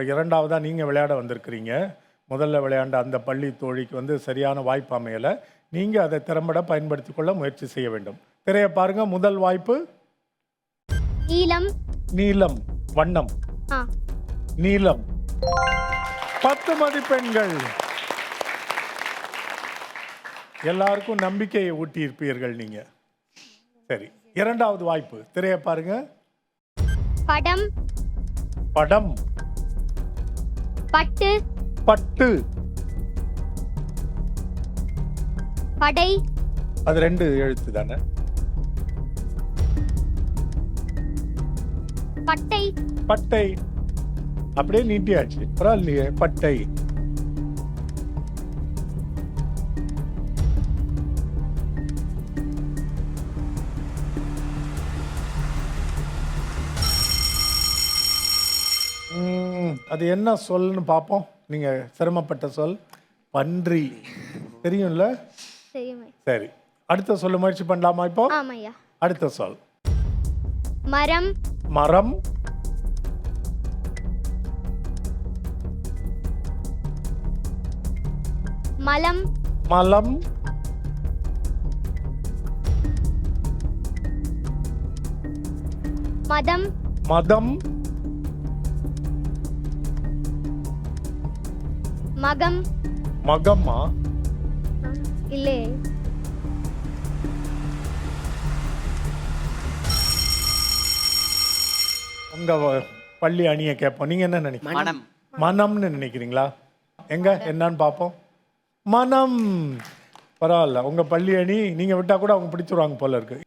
இப்போ இரண்டாவதாக நீங்கள் விளையாட வந்திருக்கிறீங்க. முதல்ல விளையாண்ட அந்த பள்ளி தோழிக்கு வந்து சரியான வாய்ப்பு அமையலை. நீங்கள் அதை திறம்பட பயன்படுத்திக் கொள்ள முயற்சி செய்ய வேண்டும். திரையை பாருங்க முதல் வாய்ப்பு. நீலம் நீலம் வண்ணம். ஆ. நீலம் பத்து மதிப்பெண்கள் எல்லாருக்கும் நம்பிக்கையை ஊட்டி இருப்பீர்கள் நீங்க. சரி இரண்டாவது வாய்ப்பு. திரையை பாருங்க. படம். படம். பட்டு. பட்டு. படை. அது ரெண்டு எழுத்து தானே? பட்டை. பட்டை. அப்படியே நீட்டியாச்சு. பரவாயில்லையே பட்டை. ம், அது என்ன சொல்னு பார்ப்போம். நீங்க சிரமப்பட்ட சொல் பன்றி. தெரியும்ல? தெரியுமே. சரி. அடுத்த சொல்ல முயற்சி பண்ணலாமா இப்போ? அடுத்த சொல். மரம். மரம். மலம். மலம். மதம். மதம். மகம். மகம்மா? இல்லே. உங்க வ- பள்ளி அணியை கேட்போம். நீங்க என்ன நினைக்கிறீங்க? மனம். மனம்னு நினைக்கிறீங்களா? எங்க? என்னன்னு பார்ப்போம். மனம். பரவாயில்ல. உங்க பள்ளி அணி நீங்க விட்டா கூட அவங்க பிடிச்சிருவாங்க போல இருக்கு.